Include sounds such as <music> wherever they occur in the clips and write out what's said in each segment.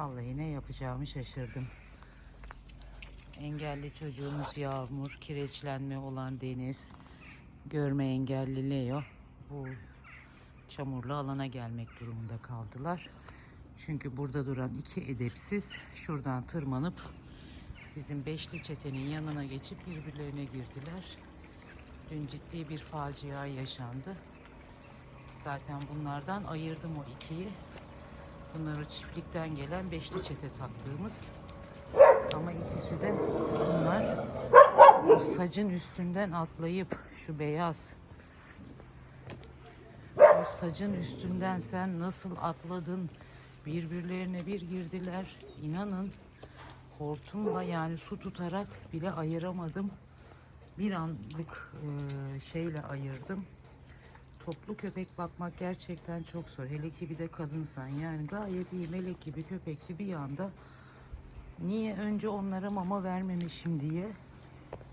Vallahi ne yapacağımı şaşırdım. Engelli çocuğumuz Yağmur, kireçlenme olan Deniz, görme engelli Leo bu çamurlu alana gelmek durumunda kaldılar. Çünkü burada duran iki edepsiz şuradan tırmanıp bizim beşli çetenin yanına geçip birbirlerine girdiler. Dün ciddi bir facia yaşandı. Zaten bunlardan ayırdım o ikiyi. Bunları çiftlikten gelen beşli çete taktığımız. Ama ikisi de bunlar. O sacın üstünden atlayıp şu beyaz. O sacın üstünden sen nasıl atladın? Birbirlerine bir girdiler. İnanın hortumla yani su tutarak bile ayıramadım. Bir anlık e, şeyle ayırdım toplu köpek bakmak gerçekten çok zor hele ki bir de kadınsan yani gayet iyi melek gibi köpekli bir anda niye önce onlara mama vermemişim diye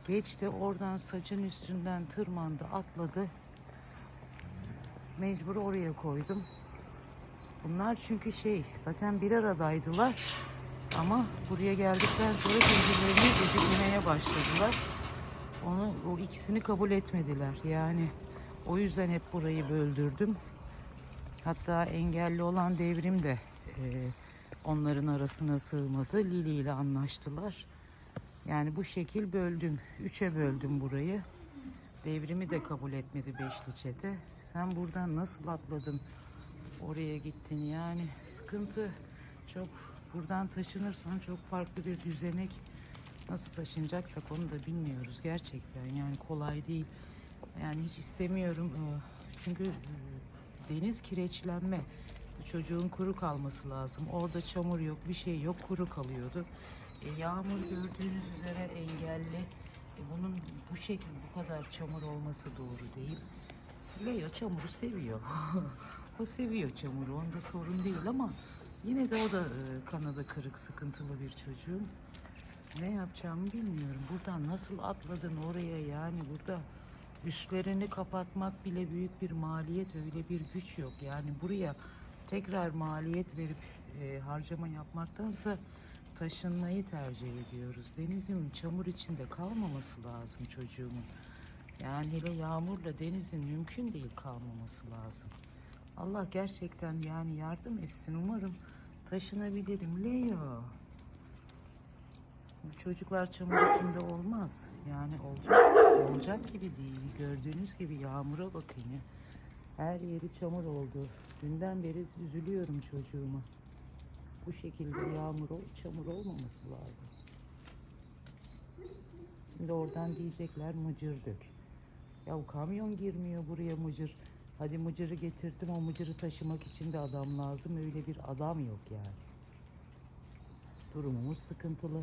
geçti oradan saçın üstünden tırmandı atladı mecbur oraya koydum. Bunlar çünkü şey zaten bir aradaydılar ama buraya geldikten sonra birbirlerini gıcıklamaya başladılar. Onu o ikisini kabul etmediler. Yani o yüzden hep burayı böldürdüm. Hatta engelli olan devrim de e, onların arasına sığmadı. Lili ile anlaştılar. Yani bu şekil böldüm. Üçe böldüm burayı. Devrimi de kabul etmedi beşli çete. Sen buradan nasıl atladın? Oraya gittin yani sıkıntı çok buradan taşınırsan çok farklı bir düzenek nasıl taşınacaksak onu da bilmiyoruz gerçekten yani kolay değil yani hiç istemiyorum Ee, çünkü e, deniz kireçlenme çocuğun kuru kalması lazım orada çamur yok bir şey yok kuru kalıyordu E, yağmur gördüğünüz üzere engelli e, bunun bu şekilde bu kadar çamur olması doğru değil Leo çamuru seviyor. <laughs> o seviyor çamuru. Onda sorun değil ama yine de o da e, kanadı kırık, sıkıntılı bir çocuğum. Ne yapacağımı bilmiyorum. Buradan nasıl atladın oraya yani burada üstlerini kapatmak bile büyük bir maliyet. Öyle bir güç yok. Yani buraya tekrar maliyet verip e, harcama yapmaktansa taşınmayı tercih ediyoruz. Denizin çamur içinde kalmaması lazım çocuğumun. Yani hele yağmurla denizin mümkün değil kalmaması lazım. Allah gerçekten yani yardım etsin. Umarım taşınabilirim. Leo. Çocuklar çamur içinde olmaz. Yani olacak, olacak gibi değil. Gördüğünüz gibi yağmura bakın ya. Her yeri çamur oldu. Dünden beri üzülüyorum çocuğuma. Bu şekilde yağmur, çamur olmaması lazım. Şimdi oradan diyecekler mıcır dök. Ya kamyon girmiyor buraya mıcır. Hadi mıcırı getirdim o mıcırı taşımak için de adam lazım. Öyle bir adam yok yani. Durumumuz sıkıntılı.